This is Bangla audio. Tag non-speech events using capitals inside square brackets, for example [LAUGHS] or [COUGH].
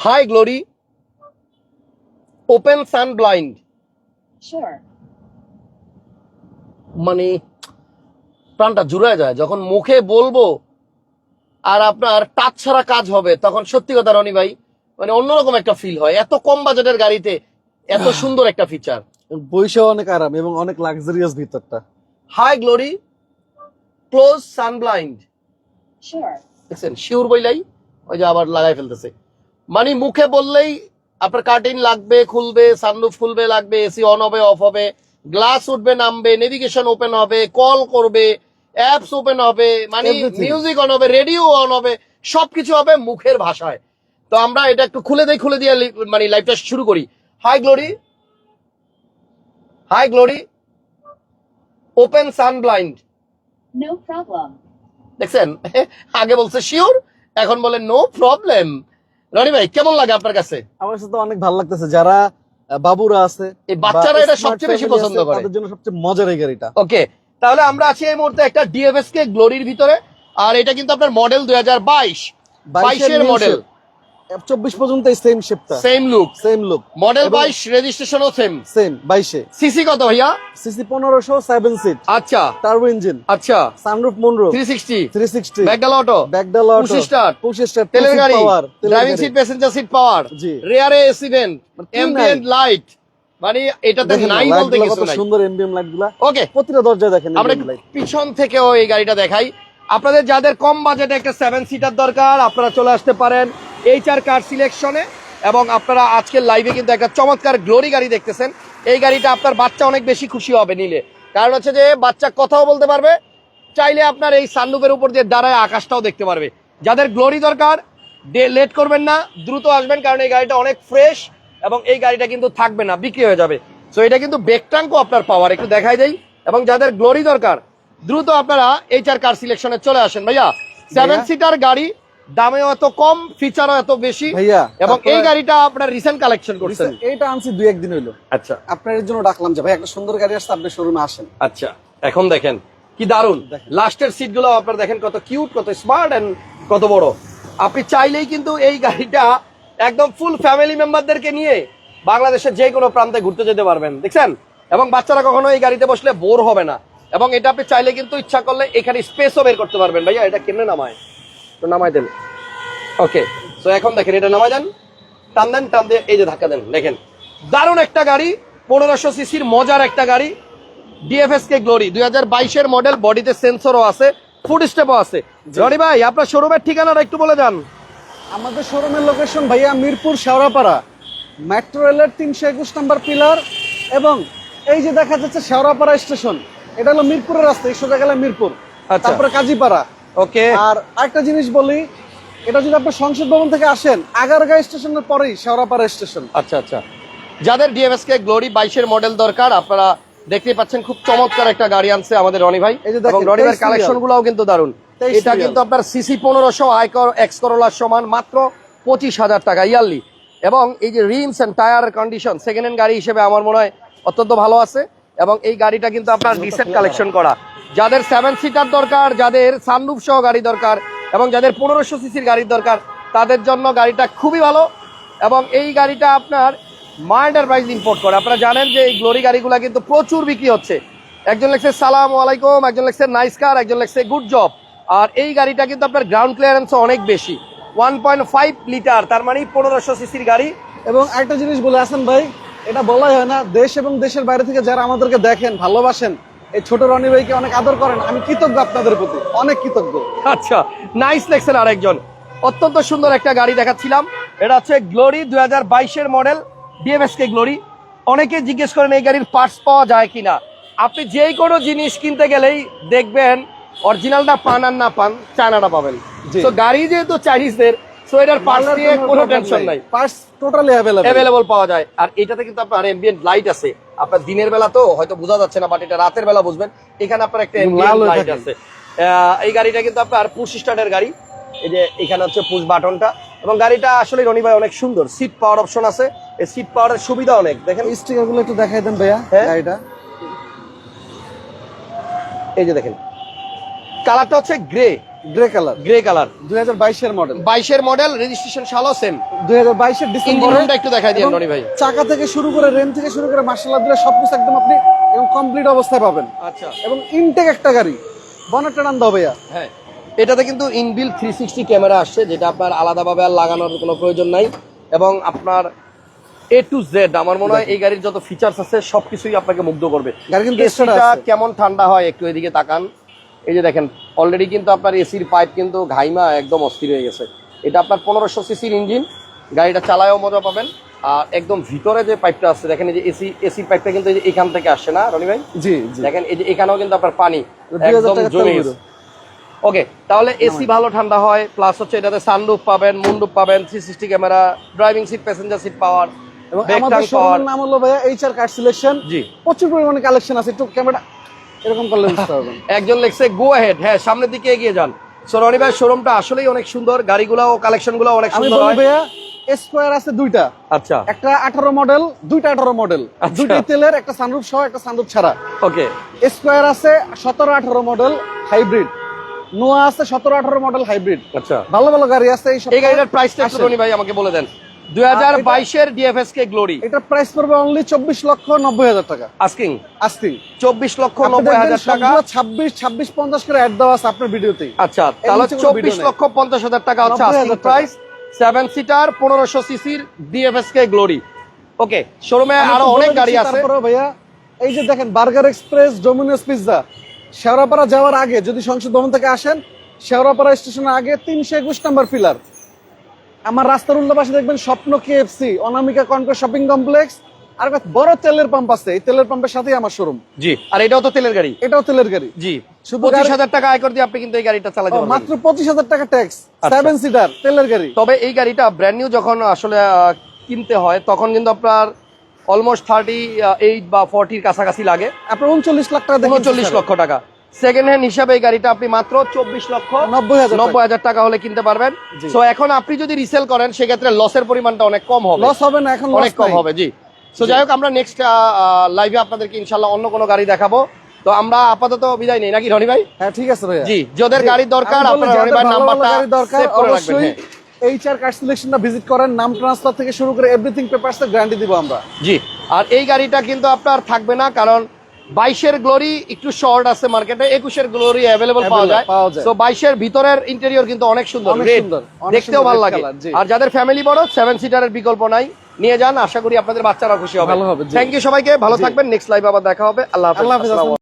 Hi Glory open sun blind Sure. মানে প্রাণটা জুড়ে যায়। যখন মুখে বলব আর আপনার টাচ ছাড়া কাজ হবে তখন সত্যি কথা রনি ভাই মানে অন্যরকম একটা ফিল হয়। এত কম বাজেটের গাড়িতে এত সুন্দর একটা ফিচার বইসেও অনেক আরাম এবং অনেক লাক্সারিয়াস ভিতরটা। Hi Glory close sun blind Sure. দেখছেন? শিওর বইলাই ওই যে আবার লাগাই ফেলতেছে। মানে মুখে বললেই আপনার কার্টিন লাগবে খুলবে সানরুফ খুলবে লাগবে এসি অন হবে অফ হবে গ্লাস উঠবে নামবে নেভিগেশন ওপেন হবে কল করবে অ্যাপস ওপেন হবে মানে মিউজিক অন হবে রেডিও অন হবে সবকিছু হবে মুখের ভাষায়। তো আমরা এটা একটু খুলে দেই খুলে দিয়ে মানে লাইভটা শুরু করি। Hi Glory hi Glory open sun blind. দেখছেন? [LAUGHS] আগে বলছে শিওর এখন বলে নো প্রবলেম রনি ভাই কেমন লাগে আপনার কাছে? আমার সাথে অনেক ভালো লাগতেছে। যারা বাবুরা আছে এই বাচ্চারা এটা সবচেয়ে বেশি পছন্দ করে। তাদের জন্য সবচেয়ে মজার এই গাড়িটা। ওকে তাহলে আমরা আছি এই মুহূর্তে একটা ডিএফএস কে গ্লোরির ভিতরে। আর এটা কিন্তু আপনার মডেল দুই হাজার বাইশ। বাইশের মডেল চব্বিশ পর্যন্ত সেম শেপটা same look same look model বাইশ রেজিস্ট্রেশনও সেম সেম বাইশে। সিসি কত ভাইয়া? সিসি পনেরোশো সেভেন সিট আচ্ছা। টার্বো ইঞ্জিন আচ্ছা। Sunroof moonroof three sixty three sixty back door auto back door push start push start তেলের গাড়ি। Power driving seat passenger seat power জি। রেয়ারে এসি ভেন্ট এম্বিয়েন্ট লাইট মানে এটাতে নাই বলতে কিছু নাই? সুন্দর এমবিএম লাইটগুলা ওকে প্রতিটা দরজায় দেখেন আমরা পিছন থেকেও এই গাড়িটা দেখাই। আপনাদের যাদের কম বাজেটে একটা সেভেন সিটার দরকার আপনারা চলে আসতে পারেন। এইচ আর কার সিলেকশনে এবং আপনারা আজকের লাইভে কিন্তু একটা চমৎকার গ্লোরি গাড়ি দেখতেছেন। এই গাড়িটা আপনার বাচ্চা অনেক বেশি খুশি হবে নিলে। কারণ হচ্ছে যে বাচ্চা কথাও বলতে পারবে চাইলে আপনার এই সানরুফের উপর দিয়ে দাঁড়ায় আকাশটাও দেখতে পারবে। যাদের গ্লোরি দরকার ডে লেট করবেন না দ্রুত আসবেন কারণ এই গাড়িটা অনেক ফ্রেশ এবং এই গাড়িটা কিন্তু থাকবে না বিক্রি হয়ে যাবে। সো এটা কিন্তু বেকটাঙ্কও আপনার পাওয়ার একটু দেখাই দেই। এবং যাদের গ্লোরি দরকার দ্রুত আপনারা এইচ আর কার সিলেকশনে চলে আসেন। ভাইয়া সেভেন সিটার গাড়ি দামেও এত কম ফিচারও এত বেশি। এবং এই গাড়িটা আপনার রিসেন্ট কালেকশন করছেন। এইটা আনছি দুই একদিন হইল। আচ্ছা। আপনার জন্য ডাকলাম যে ভাই একটা সুন্দর গাড়ি আসছে আপনি শোরুমে আসেন। আচ্ছা এখন দেখেন কি দারুণ লাস্টের সিটগুলো আপনার দেখেন কত কিউট কত স্মার্ট এন্ড কত বড়। আপনি চাইলেই কিন্তু এই গাড়িটা একদম ফুল ফ্যামিলি মেম্বারদেরকে নিয়ে বাংলাদেশের যে কোনো প্রান্তে ঘুরতে যেতে পারবেন দেখছেন? এবং বাচ্চারা কখনো এই গাড়িতে বসলে বোর হবে না। এবং এটা আপনি চাইলে কিন্তু ইচ্ছা করলে এখানে স্পেসও বের করতে পারবেন। ভাইয়া এটা কেমনে নামায়? তো নামাই দেন। ওকে তো এখন দেখেন এটা নামাই দেন টান দেন টান দিয়ে এই যে ধাক্কা দেন দেখেন। দারুণ একটা গাড়ি পনেরোশো সিসির মজার একটা গাড়ি ডিএফএস কে গ্লোরি দুই হাজার বাইশের মডেল বডিতে সেন্সরও আছে ফুড স্টেপও আছে। রনি ভাই আপনার শোরুমের ঠিকানাটা একটু বলে যান আমাদের শোরুমের লোকেশন ভাইয়া মিরপুর শেওড়াপাড়া। মেট্রো রেলের তিনশো একুশ নম্বর পিলার এবং এই যে দেখা যাচ্ছে শেওড়াপাড়া স্টেশন এটা হলো মিরপুরের রাস্তা এই সোজা গেলে মিরপুর। আচ্ছা। তারপরে কাজীপাড়া। ওকে আর আরেকটা জিনিস বলি এটা যদি আপনি সংসদ ভবন থেকে আসেন আগারগাঁ স্টেশনের পরেই শেওড়াপাড়া স্টেশন। আচ্ছা আচ্ছা। যাদের ডিএফএস কে গ্লোরি বাইশের মডেল দরকার আপনারা দেখতে পাচ্ছেন খুব চমৎকার একটা গাড়ি আনছে আমাদের রনি ভাই। এবং রনি ভাইয়ের কালেকশন গুলাও কিন্তু দারুণ এটা কিন্তু আপনার সিসি পনেরোশো আয়কর এক্স করোলার সমান মাত্র পঁচিশ হাজার টাকা ইয়ারলি। এবং এই যে rims and tyre condition second hand গাড়ি হিসেবে আমার মনে হয় অত্যন্ত ভালো আছে। এবং এই গাড়িটা কিন্তু আপনার রিসেন্ট কালেকশন করা। যাদের সেভেন সিটার দরকার, যাদের সানরুফ সহ গাড়ি দরকার এবং যাদের পনেরোশো সিসির গাড়ির দরকার, তাদের জন্য গাড়িটা খুবই ভালো এবং এই গাড়িটা আপনার মা এন্টারপ্রাইজ ইম্পোর্ট করে। আপনারা জানেন যে এই গ্লোরি গাড়িগুলো কিন্তু প্রচুর বিক্রি হচ্ছে। একজন লেখছে, সালাম আলাইকুম। একজন লেখছে নাইস কার একজন লেখছে গুড জব আর এই গাড়িটা কিন্তু আপনার গ্রাউন্ড ক্লিয়ারেন্স অনেক বেশি। ওয়ান পয়েন্ট ফাইভ লিটার তার মানে পনেরোশো সিসির গাড়ি। এবং একটা জিনিস বলে আসেন ভাই এটা বলাই হয় না দেশ এবং দেশের বাইরে থেকে যারা আমাদেরকে দেখেন ভালোবাসেন এই ছোট রনি ভাইকে অনেক আদর করেন আমি কৃতজ্ঞ আপনাদের প্রতি অনেক কৃতজ্ঞ। আচ্ছা নাইস লেখছেন আরেকজন। অত্যন্ত সুন্দর একটা গাড়ি দেখাচ্ছিলাম এটা হচ্ছে গ্লোরি দুই হাজার বাইশের মডেল ডিএমএস কে গ্লোরি অনেকে জিজ্ঞেস করেন এই গাড়ির পার্টস পাওয়া যায় কিনা? আপনি যেই কোনো জিনিস কিনতে গেলেই দেখবেন অরিজিনালটা পান আর না পান চায়নাটা পাবেন। তো গাড়ি যেহেতু চাইনিজদের সো এটার পার্টস নিয়ে কোনো টেনশন নাই। পার্টস টোটালি অ্যাভেলেবল অ্যাভেলেবল পাওয়া যায়। আর এটাতে কিন্তু আপনার এমবিএন্ট লাইট আছে। আপনার দিনের বেলা তো হয়তো বোঝা যাচ্ছে না বাট এটা রাতের বেলা বুঝবেন। এখানে আপনার একটা হয়ে লাইট আছে। এই গাড়িটা কিন্তু আপনার পুশ স্টার্টের গাড়ি। এই যে এখানে হচ্ছে পুশ বাটনটা। এবং গাড়িটা আসলে রনি ভাই অনেক সুন্দর। সিট পাওয়ার অপশন আছে। এই সিট পাওয়ারের সুবিধা অনেক। দেখেন। এই স্টিকারগুলো একটু দেখাই দেন ভাইয়া হ্যাঁ? গাড়িটা। এই যে দেখেন। কালারটা হচ্ছে grey. Grey colour. Grey colour. দুই হাজার বাইশের মডেল। বাইশের মডেল রেজিস্ট্রেশন সালও সেম দুই হাজার বাইশের ডিসেম্বর ইঞ্জিনটা একটু দেখাই দিন রনি ভাই। চাকা থেকে শুরু করে রেন থেকে শুরু করে মার্শাল্লাহ দিলে সবকিছু একদম আপনি এবং কমপ্লিট অবস্থায় পাবেন। আচ্ছা। এবং ইনটেক একটা গাড়ি। বনেটটা টান দাও ভাইয়া। হ্যাঁ। এটাতে কিন্তু ইনবিল থ্রি সিক্সটি ক্যামেরা আসছে যেটা আপনার আলাদাভাবে আর লাগানোর কোনো প্রয়োজন নাই। এবং আপনার এ টু জেড আমার মনে হয় এই গাড়ির যত ফিচার্স আছে সবকিছুই আপনাকে মুগ্ধ করবে। গাড়ি কিন্তু। কেমন ঠান্ডা হয় একটু এদিকে তাকান। এই যে দেখেন অলরেডি কিন্তু আপনার এসির পাইপ কিন্তু ঘাইমা একদম অস্থির হয়ে গেছে। এটা আপনার পনেরোশো সিসির ইঞ্জিন গাড়িটা চালায়ও মজা পাবেন। আর একদম ভিতরে যে পাইপটা আছে দেখেন এই যে এসি এসির পাইপটা কিন্তু এখান থেকে আসছে না রনি ভাই? জি দেখেন এই যে এখানেও কিন্তু আপনার পানি 2000 একদম জমে গেছে। ওকে তাহলে এসি ভালো ঠান্ডা হয় প্লাস হচ্ছে এটাতে সানরুফ পাবেন মুন্ডুপ পাবেন three sixty camera driving seat passenger seat power এবং আমাদের শোরুমের নাম হলো ভাইয়া এইচআর কার সিলেকশন জি। প্রচুর পরিমাণে কালেকশন আছে একটু ক্যামেরা এরকম করলে বুঝতে [LAUGHS] পারবেন। একজন লেখছে গো হেড হ্যাঁ সামনের দিকে এগিয়ে যান। সো রনি ভাই শোরুমটা আসলেই অনেক সুন্দর গাড়িগুলো ও কালেকশনগুলো অনেক সুন্দর হয়। স্কোয়ার আছে দুইটা। আচ্ছা। একটা আঠারো মডেল দুইটা আঠারো মডেল আচ্ছা। দুইটাই তেলের একটা সানরুফ সহ একটা সানরুফ ছাড়া। ওকে স্কোয়ার আছে সতেরো আঠারো মডেল হাইব্রিড নোয়া আছে সতেরো আঠারো মডেল হাইব্রিড আচ্ছা। ভালো ভালো গাড়ি আছে এই এই গাড়িটার প্রাইসটা একটু রনি ভাই আমাকে বলে দেন। দুই হাজার বাইশের ডিএফএস কে গ্লোরি এটা প্রাইস পড়বে অনলি চব্বিশ লক্ষ নব্বই হাজার টাকা। আস্কিং আস্তিং চব্বিশ লক্ষ নব্বই হাজার টাকা। ছাব্বিশ ছাব্বিশ পঞ্চাশ করে অ্যাড দেওয়া আছে আপনার ভিডিওতেই আচ্ছা তাহলে চব্বিশ লক্ষ পঞ্চাশ হাজার টাকা হচ্ছে আস্কিং প্রাইস সেভেন সিটার পনেরোশো সিসির ডিএফএস কে গ্লোরি ওকে শোরুমে আরও অনেক গাড়ি আছে। ভাইয়া এই যে দেখেন Burger Express Domino's pizza Shewrapara যাওয়ার আগে যদি সংসদ ভবন থেকে আসেন শেওড়াপাড়া স্টেশনের আগে তিনশো একুশ নাম্বার পিলার। আমার রাস্তার উল্টো পাশে দেখবেন Shwapno KFC Anamika Concord shopping complex আর বড় তেলের পাম্প আছে এই তেলের পাম্পের সাথেই আমার শোরুম জি আর এটাও তো তেলের গাড়ি। এটাও তেলের গাড়ি। জি পঁচিশ হাজার টাকা দিয়ে আপনি কিন্তু এই গাড়িটা চালাতে পারবেন। মাত্র পঁচিশ হাজার টাকা ট্যাক্স আচ্ছা। সেভেন সিটার তেলের গাড়ি। তবে এই গাড়িটা ব্র্যান্ড নিউ যখন আসলে কিনতে হয় তখন কিন্তু আপনার অলমোস্ট থার্টি এইট বা ফর্টির কাছাকাছি লাগে। আপনার উনচল্লিশ লাখ টাকা উনচল্লিশ লক্ষ টাকা। সেকেন্ড হ্যান্ড হিসাবে এই গাড়িটা আপনি মাত্র চব্বিশ লক্ষ নব্বই হাজার টাকা। হলে কিনতে পারবেন। সো এখন আপনি যদি রিসেল করেন সেক্ষেত্রে লসের পরিমাণটা অনেক কম হবে। লস হবে না এখন অনেক কম হবে জি। সো যাই হোক আমরা নেক্সট লাইভে আপনাদেরকে ইনশাল্লাহ অন্য কোনো গাড়ি দেখাবো। তো আমরা আপাতত বিদায় নেই নাকি রনি ভাই? হ্যাঁ ঠিক আছে ভাইয়া। জি যাদের গাড়ির দরকার আপনারা রনি ভালো নাম্বারটা দরকার রাখবেন অবশ্যই হ্যাঁ। এইচআর কার সিলেকশনটা ভিজিট করেন নাম ট্রান্সফার থেকে শুরু করে এভরিথিং পেপারস গ্যারান্টি দিব আমরা। জি আর এই গাড়িটা কিন্তু আপনার থাকবে না কারণ বাইশের গ্লোরি একটু শর্ট আছে মার্কেটে একুশের গ্লোরি অ্যাভেলেবল পাওয়া যায়। তো বাইশের ভিতরের ইন্টেরিয়র কিন্তু অনেক সুন্দর। দেখতেও ভালো লাগে। আর যাদের ফ্যামিলি বড় সেভেন সিটারের বিকল্প নাই। নিয়ে যান আশা করি আপনাদের বাচ্চারা খুশি হবে। ভালো হবে, থ্যাংক ইউ সবাইকে ভালো থাকবেন নেক্সট লাইভ আবার দেখা হবে। আল্লাহ আল্লাহ